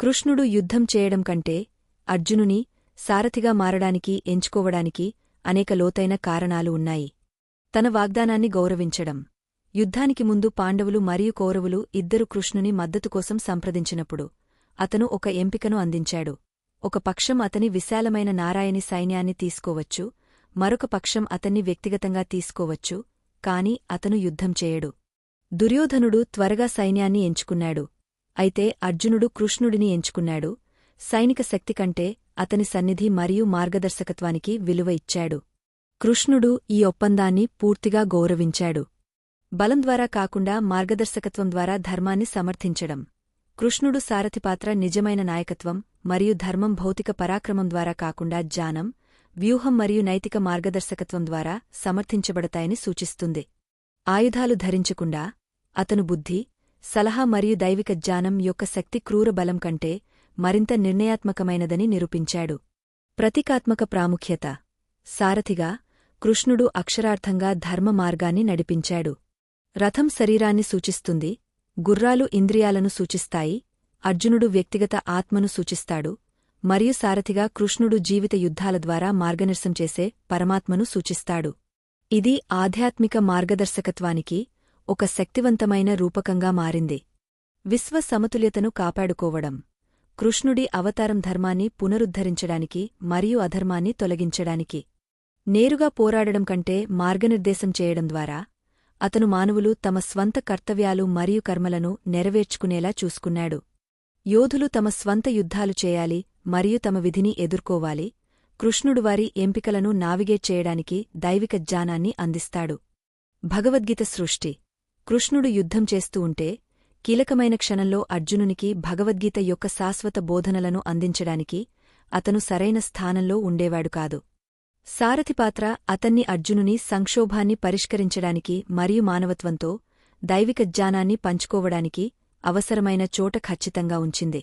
కృష్ణుడు యుద్ధం చేయడం కంటే అర్జునుని సారథిగా మారడానికి ఎంచుకోవడానికి అనేక లోతైన కారణాలు ఉన్నాయి. తన వాగ్దానాన్ని గౌరవించడం. యుద్ధానికి ముందు పాండవులు మరియు కౌరవులు ఇద్దరు కృష్ణుని మద్దతు కోసం సంప్రదించినప్పుడు అతను ఒక ఎంపికను అందించాడు. ఒక పక్షం అతని విశాలమైన నారాయణి సైన్యాన్ని తీసుకోవచ్చు మరొక పక్షం అతన్ని వ్యక్తిగతంగా తీసుకోవచ్చు కాని అతను యుద్ధం చేయడు. దుర్యోధనుడు త్వరగా సైన్యాన్ని ఎంచుకున్నాడు. అయితే అర్జునుడు కృష్ణుడిని ఎంచుకున్నాడు. సైనిక శక్తి కంటే అతని సన్నిధి మరియు మార్గదర్శకత్వానికి విలువ ఇచ్చాడు. కృష్ణుడు ఈ ఒప్పందాన్ని పూర్తిగా గౌరవించాడు. బలం ద్వారా కాకుండా మార్గదర్శకత్వం ద్వారా ధర్మాన్ని సమర్థించడం. కృష్ణుడు సారథిపాత్ర నిజమైన నాయకత్వం మరియు ధర్మం భౌతిక పరాక్రమం ద్వారా కాకుండా జానం వ్యూహం మరియు నైతిక మార్గదర్శకత్వం ద్వారా సమర్థించబడతాయని సూచిస్తుంది. ఆయుధాలు ధరించకుండా అతను బుద్ధి సలహా మరియు దైవిక జ్ఞానం యొక్క శక్తి క్రూర బలం కంటే మరింత నిర్ణయాత్మకమైనదని నిరూపించాడు. ప్రతీకాత్మక ప్రాముఖ్యత. సారథిగా కృష్ణుడు అక్షరార్థంగా ధర్మ మార్గాన్ని నడిపించాడు. రథం శరీరాన్ని సూచిస్తుంది గుర్రాలు ఇంద్రియాలను సూచిస్తాయి అర్జునుడు వ్యక్తిగత ఆత్మను సూచిస్తాడు మరియు సారథిగా కృష్ణుడు జీవిత యుద్ధాల ద్వారా మార్గనిర్సం చేసే పరమాత్మను సూచిస్తాడు. ఇది ఆధ్యాత్మిక మార్గదర్శకత్వానికి ఒక శక్తివంతమైన రూపకంగా మారింది. విశ్వ సమతుల్యతను కాపాడుకోవడం కృష్ణుడి అవతారం ధర్మాన్ని పునరుద్ధరించడానికి మరియు అధర్మాన్ని తొలగించడానికి నేరుగా పోరాడడం కంటే మార్గనిర్దేశం చేయడం ద్వారా అతను మానవులు తమ స్వంత కర్తవ్యాలు మరియు కర్మలను నెరవేర్చుకునేలా చూసుకున్నాడు. యోధులు తమ స్వంత యుద్ధాలు చేయాలి మరియు తమ విధిని ఎదుర్కోవాలి కృష్ణుడు వారి ఎంపికలను నావిగేట్ చేయడానికి దైవిక జ్ఞానాన్ని అందిస్తాడు. భగవద్గీత సృష్టి కృష్ణుడు యుద్ధం చేస్తూ ఉంటే కీలకమైన క్షణంలో అర్జునునికి భగవద్గీత యొక్క శాశ్వత బోధనలను అందించడానికి అతను సరైన స్థానంలో ఉండేవాడు కాదు. సారథిపాత్ర అతన్ని అర్జునుని సంక్షోభాన్ని పరిష్కరించడానికి మరియు మానవత్వంతో దైవిక జ్ఞానాన్ని పంచుకోవడానికి అవసరమైన చోట ఖచ్చితంగా ఉంచింది.